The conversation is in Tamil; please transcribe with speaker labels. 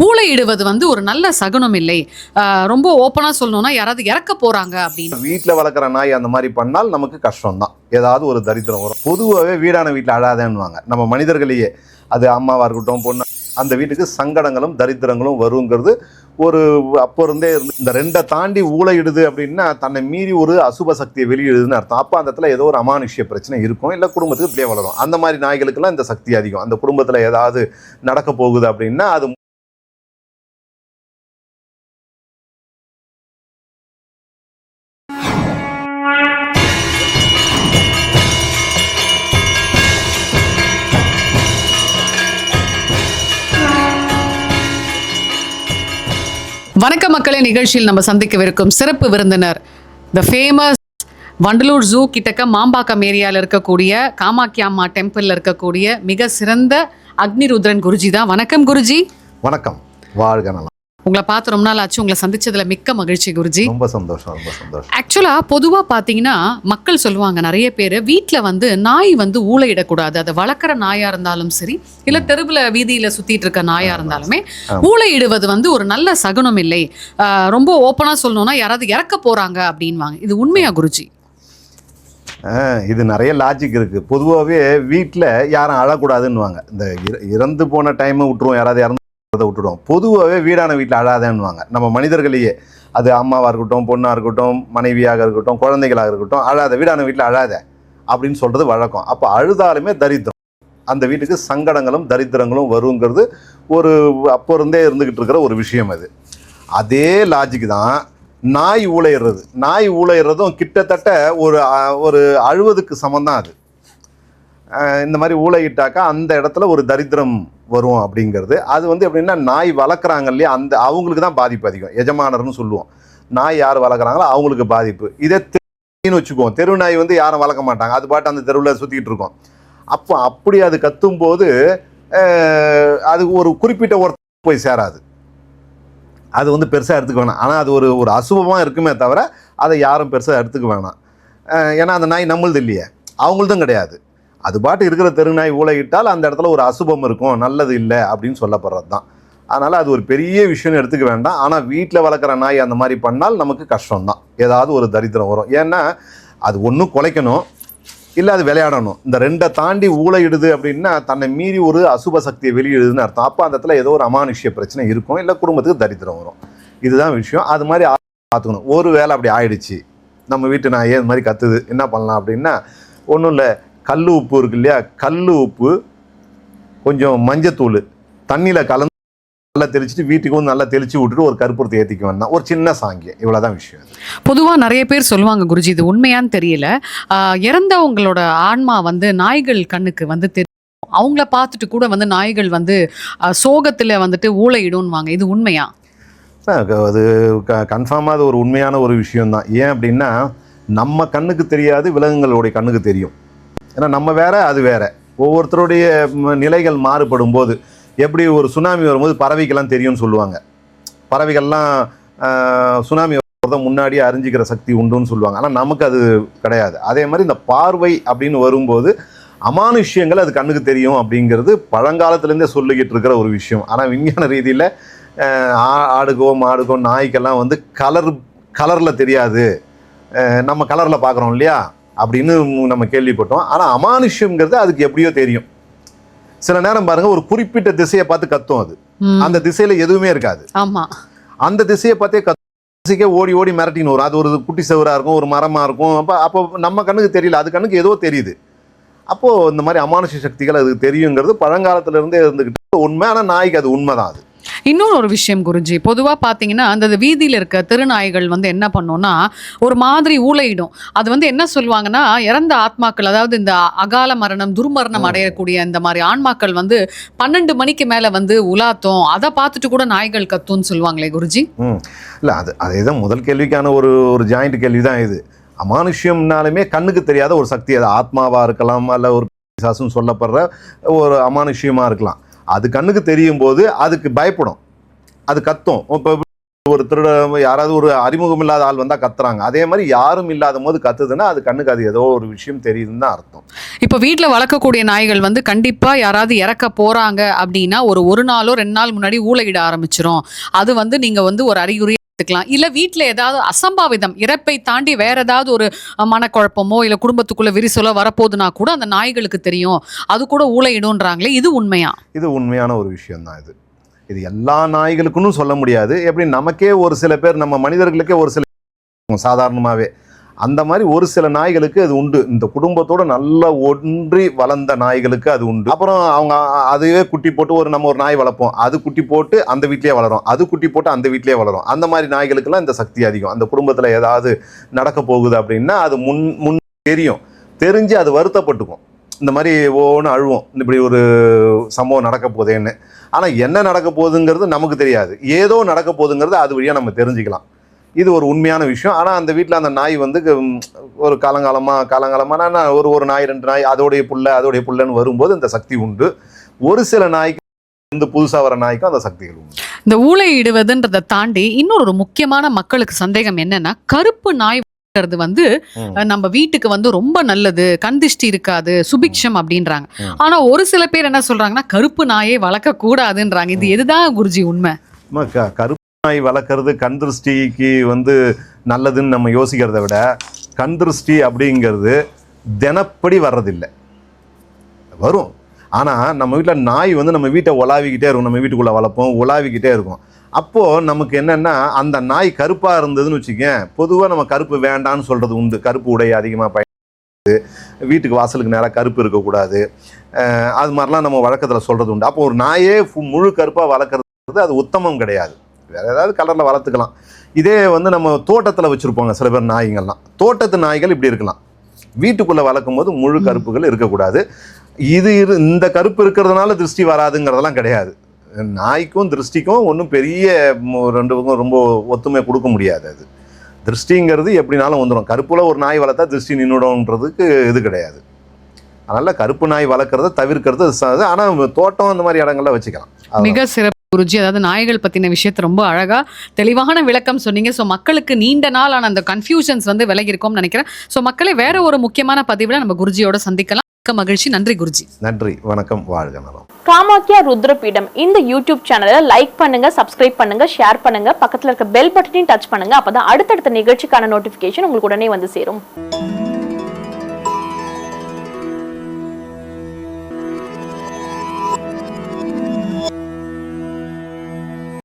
Speaker 1: கூளையிடுவது வந்து ஒரு நல்ல சகுனம் இல்லை. ரொம்ப ஓப்பனா சொல்லணும்னா யாராவது இறக்க போறாங்க அப்படின்னு.
Speaker 2: வீட்டில் வளர்க்குற நாய் அந்த மாதிரி பண்ணால் நமக்கு கஷ்டம் தான் ஏதாவது ஒரு தரித்திரம் வரும். பொதுவாகவே வீடான வீட்டில் அழாதேன்னுவாங்க. நம்ம மனிதர்களையே. அது அம்மாவாக இருக்கட்டும் பொண்ணு. அந்த வீட்டுக்கு சங்கடங்களும் தரித்திரங்களும் வருங்கிறது ஒரு அப்போ இருந்தே இருந்து இந்த ரெண்டை தாண்டி ஊழையிடுது அப்படின்னா தன்னை மீறி ஒரு அசுப சக்தியை வெளியிடுதுன்னு அர்த்தம். அப்போ அந்த இடத்துல ஏதோ ஒரு அமானுஷ்ய பிரச்சனை இருக்கும். இல்லை குடும்பத்துக்கு இப்படியே வளரும். அந்த மாதிரி நாய்களுக்கெல்லாம் இந்த சக்தி அதிகம். அந்த குடும்பத்தில் ஏதாவது நடக்க போகுது அப்படின்னா அது
Speaker 1: வணக்க மக்களே நிகழ்ச்சியில் நம்ம சந்திக்கவிருக்கும் சிறப்பு விருந்தினர் த ஃபேமஸ் வண்டலூர் ஜூ கிட்டக்க மாம்பாக்கம் ஏரியாவில் இருக்கக்கூடிய காமாக்கிய அம்மா டெம்பிளில் இருக்கக்கூடிய மிக சிறந்த அக்னிருத்ரன் குருஜி தான். வணக்கம் குருஜி.
Speaker 2: வணக்கம். வாழ்க
Speaker 1: உங்களை பார்த்து ரொம்ப நாள் ஆச்சு. உங்களை சந்திச்சதுல மிக்க மகிழ்ச்சி குருஜி.
Speaker 2: ரொம்ப சந்தோஷம் ரொம்ப சந்தோஷம்.
Speaker 1: ஆக்சுவலாக பொதுவாக பார்த்தீங்கன்னா மக்கள் சொல்லுவாங்க நிறைய பேர் வீட்டில் வந்து நாய் வந்து ஊழையிடக்கூடாது அதை வளர்க்குற நாயாக இருந்தாலும் சரி இல்லை தெருவில் வீதியில் சுற்றிட்டு இருக்க நாயாக இருந்தாலுமே. ஊழையிடுவது வந்து ஒரு நல்ல சகுனம் இல்லை. ரொம்ப ஓப்பனாக சொல்லணும்னா யாராவது இறக்க போகிறாங்க அப்படின்வாங்க. இது உண்மையா குருஜி?
Speaker 2: இது நிறைய லாஜிக் இருக்கு. பொதுவாகவே வீட்டில் யாரும் அழக்கூடாதுன்னுவாங்க. இந்த இற- இறந்து போன டைமை விட்டுருவோம். யாராவது இறந்து அதை விட்டுடுவோம். பொதுவாகவே வீடான வீட்டில் அழாதேன்னுவாங்க. நம்ம மனிதர்களையே. அது அம்மாவாக இருக்கட்டும் பொண்ணாக இருக்கட்டும் மனைவியாக இருக்கட்டும் குழந்தைகளாக இருக்கட்டும் அழாத வீடான வீட்டில் அழாத அப்படின்னு சொல்கிறது வழக்கம். அப்போ அழுதாலுமே தரித்திரம். அந்த வீட்டுக்கு சங்கடங்களும் தரித்திரங்களும் வருங்கிறது ஒரு அப்போ இருந்தே இருந்துக்கிட்டு இருக்கிற ஒரு விஷயம் அது. அதே லாஜிக் தான் நாய் ஊழையிடுறது நாய் ஊழையிடுறதும் கிட்டத்தட்ட ஒரு ஒரு அழுவதுக்கு சமந்தான் அது. இந்த மாதிரி ஊழையிட்டாக்கா அந்த இடத்துல ஒரு தரித்திரம் வரும் அப்படிங்கிறது. அது வந்து எப்படின்னா நாய் வளர்க்குறாங்க இல்லையா அந்த அவங்களுக்கு தான் பாதிப்பு அதிகம். எஜமானர்னு சொல்லுவோம். நாய் யார் வளர்க்குறாங்களோ அவங்களுக்கு பாதிப்பு. இதே தெருன்னு வச்சுக்குவோம் தெரு நாய் வந்து யாரும் வளர்க்க மாட்டாங்க. அது பாட்டு அந்த தெருவில் சுற்றிக்கிட்டு இருக்கோம். அப்போ அப்படி அது கத்தும்போது அது ஒரு குறிப்பிட்ட ஒருத்தர் போய் சேராது. அது வந்து பெருசாக எடுத்துக்க வேணாம். ஆனால் அது ஒரு ஒரு அசுபமாக இருக்குமே தவிர அதை யாரும் பெருசாக எடுத்துக்க வேணாம். ஏன்னா அந்த நாய் நம்மளது இல்லையே. அவங்களதும் கிடையாது. அது பாட்டு இருக்கிற தெரு நாய் ஊழையிட்டால் அந்த இடத்துல ஒரு அசுபம் இருக்கும் நல்லது இல்லை அப்படின்னு சொல்லப்படுறது தான் அதனால் அது ஒரு பெரிய விஷயம்னு எடுத்துக்க வேண்டாம். ஆனால் வீட்டில் வளர்க்குற நாய் அந்த மாதிரி பண்ணால் நமக்கு கஷ்டம்தான். ஏதாவது ஒரு தரித்திரம் வரும். ஏன்னா அது ஒன்றும் குலைக்கணும் இல்லை அது விளையாடணும். இந்த ரெண்டை தாண்டி ஊழையிடுது அப்படின்னா தன்னை மீறி ஒரு அசுப சக்தியை வெளியிடுதுன்னு அர்த்தம். அப்போ அந்த இடத்துல ஏதோ ஒரு அமானுஷ்ய பிரச்சனை இருக்கும் இல்லை குடும்பத்துக்கு தரித்திரம் வரும். இதுதான் விஷயம். அது மாதிரி பார்த்துக்கணும். ஒரு வேளை அப்படி ஆயிடுச்சு. நம்ம வீட்டு நாயே இது மாதிரி கத்துது. என்ன பண்ணலாம் அப்படின்னா ஒன்றும் இல்லை. கல் உப்பு இருக்கு இல்லையா? கல் உப்பு கொஞ்சம் மஞ்சத்தூள். தண்ணியில் கலந்து நல்லா தெளிச்சுட்டு வீட்டுக்கு வந்து நல்லா தெளிச்சு விட்டுட்டு ஒரு கற்பூரத்தை ஏற்றிக்க வேண்டாம். ஒரு சின்ன சாங்கியம். இவ்வளோதான் விஷயம்
Speaker 1: பொதுவாக நிறைய பேர் சொல்லுவாங்க குருஜி இது உண்மையான்னு தெரியல. இறந்தவங்களோட ஆன்மா வந்து நாய்கள் கண்ணுக்கு வந்து தெரியும் அவங்கள பார்த்துட்டு கூட வந்து நாய்கள் வந்து சோகத்துல வந்துட்டு ஊழையிடும்வாங்க இது உண்மையா?
Speaker 2: அது க கன்ஃபார்மாக அது ஒரு உண்மையான ஒரு விஷயம்தான். ஏன் அப்படின்னா நம்ம கண்ணுக்கு தெரியாது விலங்குகளுடைய கண்ணுக்கு தெரியும். ஏன்னா நம்ம வேற அது வேற. ஒவ்வொருத்தருடைய நிலைகள் மாறுபடும் போது எப்படி ஒரு சுனாமி வரும்போது பறவைக்கெல்லாம் தெரியும்னு சொல்லுவாங்க. பறவைகள்லாம் சுனாமி தான் முன்னாடியே அறிஞ்சிக்கிற சக்தி உண்டுன்னு சொல்லுவாங்க. ஆனால் நமக்கு அது கிடையாது. அதே மாதிரி இந்த பார்வை அப்படின்னு வரும்போது அமானுஷ்யங்கள் அது கண்ணுக்கு தெரியும் அப்படிங்கிறது பழங்காலத்துலேருந்தே சொல்லிக்கிட்டு இருக்கிற ஒரு விஷயம். ஆனால் விஞ்ஞான ரீதியில் ஆடுக்கோ மாடுக்கோ நாய்க்கெல்லாம் வந்து கலர் கலரில் தெரியாது. நம்ம கலரில் பார்க்குறோம் இல்லையா? அப்படின்னு நம்ம கேள்விப்பட்டோம். ஆனால் அமானுஷ்யம்ங்கிறது அதுக்கு எப்படியோ தெரியும். சில நேரம் பாருங்க ஒரு குறிப்பிட்ட திசையை பார்த்து கத்தும் அது. அந்த திசையில எதுவுமே இருக்காது.
Speaker 1: ஆமா.
Speaker 2: அந்த திசையை பார்த்தே கத்து திசைக்கே ஓடி ஓடி மிரட்டின்னு வரும். அது ஒரு குட்டி செவரா இருக்கும் ஒரு மரமா இருக்கும். அப்போ அப்போ நம்ம கண்ணுக்கு தெரியல. அது கண்ணுக்கு ஏதோ தெரியுது. அப்போ இந்த மாதிரி அமானுஷ்ய சக்திகள் அதுக்கு தெரியுங்கிறது பழங்காலத்துல இருந்தே இருந்துகிட்டு உண்மை ஆனால் நாய்க்கு அது உண்மைதான் அது.
Speaker 1: இன்னொரு ஒரு விஷயம் குருஜி பொதுவா பாத்தீங்கன்னா அந்த வீதியில இருக்க திருநாய்கள் வந்து என்ன பண்ணும்னா ஒரு மாதிரி ஊழையிடும் அது வந்து என்ன சொல்லுவாங்கன்னா இறந்த ஆத்மாக்கள் அதாவது இந்த அகால மரணம் துர்மரணம். அடையக்கூடிய இந்த மாதிரி ஆன்மாக்கள் வந்து பன்னெண்டு மணிக்கு மேல வந்து உலாத்தும். அதை பார்த்துட்டு கூட நாய்கள் கத்தும்னு சொல்லுவாங்களே குருஜி?
Speaker 2: இல்லை அது அதே தான் முதல் கேள்விக்கான ஒரு ஒரு ஜாயிண்ட் கேள்வி தான் இது. அமானுஷ்யம்னாலுமே கண்ணுக்கு தெரியாத ஒரு சக்தி அது ஆத்மாவாக இருக்கலாம் அல்ல ஒரு பிசாசுன்னு சொல்லப்படுற ஒரு அமானுஷ்யமாக இருக்கலாம். அது கண்ணுக்கு தெரியும் போது அதுக்கு பயப்படும். அது கத்தும். இப்போ ஒரு திருட யாராவது ஒரு அறிமுகம் இல்லாத ஆள் வந்தால் கத்துறாங்க. அதே மாதிரி யாரும் இல்லாத போது கத்துதுன்னா அது கண்ணுக்கு அது ஏதோ ஒரு விஷயம் தெரியுதுன்னு தான் அர்த்தம்.
Speaker 1: இப்போ வீட்டில் வளர்க்கக்கூடிய நாய்கள் வந்து கண்டிப்பாக யாராவது இறக்க போகிறாங்க அப்படின்னா ஒரு ஒரு நாளோ ரெண்டு நாள் முன்னாடி ஊழையிட ஆரம்பிச்சிரும். அது வந்து நீங்கள் வந்து ஒரு அறிகுறி எடுத்துக்கலாம். இல்லை வீட்டில் ஏதாவது அசம்பாவிதம் இறப்பை தாண்டி வேற ஏதாவது ஒரு மனக்குழப்பமோ இல்லை குடும்பத்துக்குள்ள விரிசலோ வரப்போகுதுன்னா கூட அந்த நாய்களுக்கு தெரியும். அது கூட ஊழையிடும்ன்றாங்களே இது உண்மையா?
Speaker 2: இது உண்மையான ஒரு விஷயம் தான் இது. இது எல்லா நாய்களுக்குன்னு சொல்ல முடியாது. எப்படி நமக்கே ஒரு சில பேர் நம்ம மனிதர்களுக்கே ஒரு சில சாதாரணமாகவே அந்த மாதிரி ஒரு சில நாய்களுக்கு அது உண்டு. இந்த குடும்பத்தோட நல்லா ஒன்றி வளர்ந்த நாய்களுக்கு அது உண்டு. அப்புறம் அவங்க அதுவே குட்டி போட்டு ஒரு நம்ம ஒரு நாய் வளர்ப்போம். அது குட்டி போட்டு அந்த வீட்லேயே வளரும். அது குட்டி போட்டு அந்த வீட்லேயே வளரும். அந்த மாதிரி நாய்களுக்கெல்லாம் இந்த சக்தி அதிகம். அந்த குடும்பத்தில் ஏதாவது நடக்க போகுது அப்படின்னா அது முன் முன் தெரியும். தெரிஞ்சு அது வருத்தப்பட்டுக்கும். இந்த மாதிரி ஒவ்வொன்று அழுவோம். இப்படி ஒரு சம்பவம் நடக்க போதேன்னு. ஆனால் என்ன நடக்க போகுதுங்கிறது நமக்கு தெரியாது. ஏதோ நடக்க போகுதுங்கிறது அது வழியாக நம்ம தெரிஞ்சுக்கலாம். இது ஒரு உண்மையான விஷயம். ஆனால் அந்த வீட்டில் அந்த நாய் வந்து ஒரு காலங்காலமாக காலங்காலமாக ஒரு ஒரு நாய் ரெண்டு நாய் அதோடைய புள்ள அதோடைய புள்ளன்னு வரும்போது இந்த சக்தி உண்டு. ஒரு சில நாய்க்கு வந்து புதுசாக வர நாய்க்கும் அந்த சக்திகள் உண்டு.
Speaker 1: இந்த ஊழையிடுவதுன்றதை தாண்டி இன்னொரு முக்கியமான மக்களுக்கு சந்தேகம் என்னன்னா கருப்பு நாய் வந்து நம்ம வீட்டுக்கு வந்து ரொம்ப நல்லது கண் திஷ்டி இருக்காது சுபிக்ஷம் அப்படின்றாங்க. ஆனா ஒரு சில பேர் என்ன சொல்றாங்கன்னா கருப்பு நாயே வளர்க்க கூடாதுன்றாங்க இது எதுதான் குருஜி உண்மை?
Speaker 2: கருப்பு நாய் வளர்க்குறது கண் திருஷ்டிக்கு வந்து நல்லதுன்னு நம்ம யோசிக்கிறத விட கண் திருஷ்டி அப்படிங்கிறது தினப்படி வர்றதில்லை. வரும். ஆனால் நம்ம வீட்டில் நாய் வந்து நம்ம வீட்டை உலாவிக்கிட்டே இருக்கும். நம்ம வீட்டுக்குள்ளே வளர்ப்போம் உலாவிக்கிட்டே இருக்கும். அப்போது நமக்கு என்னென்னா அந்த நாய் கருப்பாக இருந்ததுன்னு வச்சுக்கேன் பொதுவாக நம்ம கருப்பு வேண்டான்னு சொல்கிறது உண்டு. கருப்பு உடைய அதிகமாக பயன் வீட்டுக்கு வாசலுக்கு நேராக கருப்பு இருக்கக்கூடாது. அது மாதிரிலாம் நம்ம வழக்கத்தில் சொல்கிறது உண்டு. அப்போ ஒரு நாயே முழு கருப்பாக வளர்க்குறது அது உத்தமம் கிடையாது. வேற ஏதாவது கலரில் வளர்த்துக்கலாம். இதே வந்து நம்ம தோட்டத்தில் வச்சுருப்போங்க சில பேர் நாய்ங்கள்லாம் தோட்டத்து நாய்கள் இப்படி இருக்கலாம். வீட்டுக்குள்ளே வளர்க்கும் போது முழு கருப்புகள் இருக்கக்கூடாது. இது இரு இந்த கருப்பு இருக்கிறதுனால திருஷ்டி வராதுங்கிறதெல்லாம் கிடையாது. நாய்க்கும் திருஷ்டிக்கும் ஒன்றும் பெரிய ரெண்டு ரொம்ப ஒத்துமை கொடுக்க முடியாது அது. திருஷ்டிங்கிறது எப்படினாலும் வந்துடும் கருப்புல ஒரு நாய் வளர்த்தா திருஷ்டி நின்றுடும்ன்றதுக்கு இது கிடையாது. அதனால கருப்பு நாய் வளர்க்குறத தவிர்க்கிறது ச- ஆனா தோட்டம் அந்த மாதிரி இடங்கள்ல வச்சுக்கலாம்.
Speaker 1: மிக சிறப்பு. குருஜி அதாவது நாய்கள் பத்தின விஷயத்தை ரொம்ப அழகா தெளிவான விளக்கம் சொன்னீங்க. ஸோ மக்களுக்கு நீண்ட நாளான அந்த கன்ஃபியூஷன்ஸ் வந்து விலகி இருக்கும்னு நினைக்கிறேன். ஸோ மக்களே வேற ஒரு முக்கியமான பதிவுல நம்ம குருஜியோட சந்திக்கலாம். மிக்க மகிழ்ச்சி. நன்றி குருஜி.
Speaker 2: நன்றி. வணக்கம். வாழ்க நலம்
Speaker 3: காமாக்கியா ருத்ரபீடம் இந்த யூடியூப் சேனலை லைக் பண்ணுங்க சப்ஸ்கிரைப் பண்ணுங்க ஷேர் பண்ணுங்க. பக்கத்துல இருக்க பெல் பட்டனையும் டச் பண்ணுங்க. அப்பதான் அடுத்தடுத்த நிகழ்ச்சிக்கான நோட்டிபிகேஷன் உங்களுக்கு உடனே வந்து சேரும்.